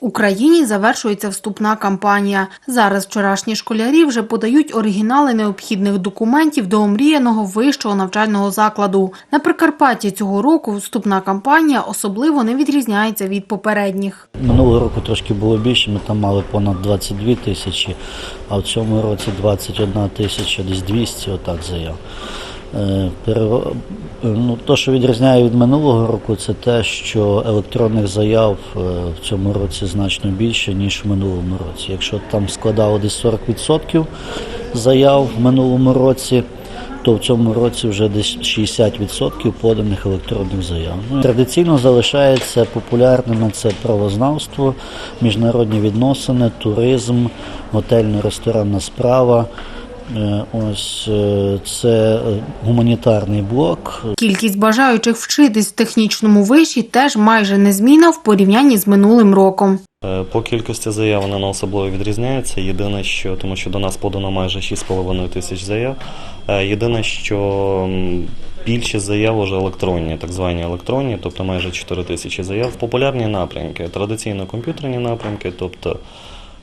В Україні завершується вступна кампанія. Зараз вчорашні школярі вже подають оригінали необхідних документів до омріяного вищого навчального закладу. На Прикарпатті цього року вступна кампанія особливо не відрізняється від попередніх. Минулого року трошки було більше, ми там мали понад 22 тисячі, а в цьому році 21 тисяча, десь 200 отак заяв. Е, Ну, то, що відрізняє від минулого року, це те, що електронних заяв е, в цьому році значно більше, ніж в минулому році. Якщо там складало десь 40% заяв в минулому році, то в цьому році вже десь 60% поданих електронних заяв. Ну, традиційно залишається популярними це правознавство, міжнародні відносини, туризм, готельно-ресторанна справа. Е, Ось е, це е, гуманітарний блок. Кількість бажаючих вчитись в технічному виші теж майже незмінна в порівнянні з минулим роком. По кількості заяв вона не особливо відрізняється. Єдине, що тому що до нас подано майже 6,5 тисяч заяв. Єдине, що більшість заяв вже електронні, так звані електронні, тобто майже 4 тисячі заяв. Популярні напрямки, традиційно комп'ютерні напрямки, тобто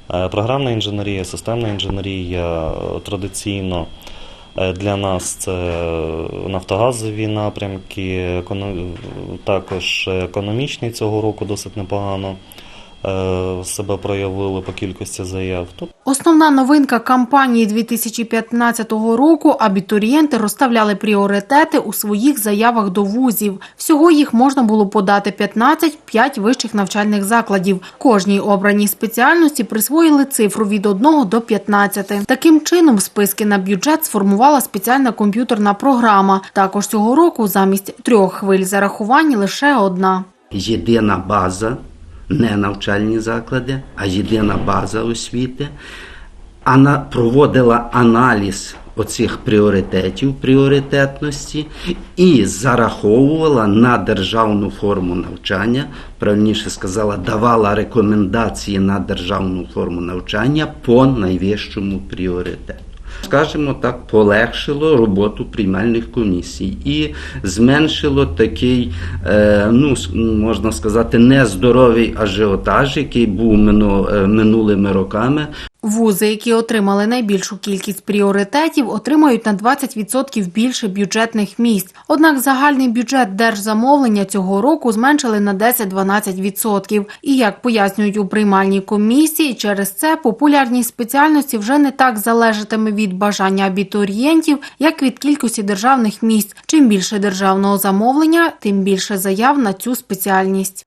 програмна інженерія, системна інженерія, е, традиційно. Е, Для нас це нафтогазові напрямки, також економічний цього року досить непогано е, себе проявили по кількості заяв. Основна новинка кампанії 2015 року – абітурієнти розставляли пріоритети у своїх заявах до вузів. Всього їх можна було подати 15, 5 вищих навчальних закладів. Кожній обраній спеціальності присвоїли цифру від 1 до 15. Таким чином, списки на бюджет сформувала спеціальна комп'ютерна програма. Також цього року замість трьох хвиль зарахувань лише одна. єдина база, не навчальні заклади, а єдина база освіти. Ана проводила аналіз оцих пріоритетів, пріоритетності і зараховувала на державну форму навчання, правильніше сказала, давала рекомендації на державну форму навчання по найвищому пріоритету. Скажімо так, полегшило роботу приймальних комісій і зменшило такий, е, ну можна сказати, нездоровий ажіотаж, який був е, минулими роками. Вузи, які отримали найбільшу кількість пріоритетів, отримають на 20% більше бюджетних місць. Однак загальний бюджет держзамовлення цього року зменшили на 10-12%. І як пояснюють у приймальній комісії, через це популярність спеціальності вже не так залежатиме від бажання абітурієнтів, як від кількості державних місць. Чим більше державного замовлення, тим більше заяв на цю спеціальність.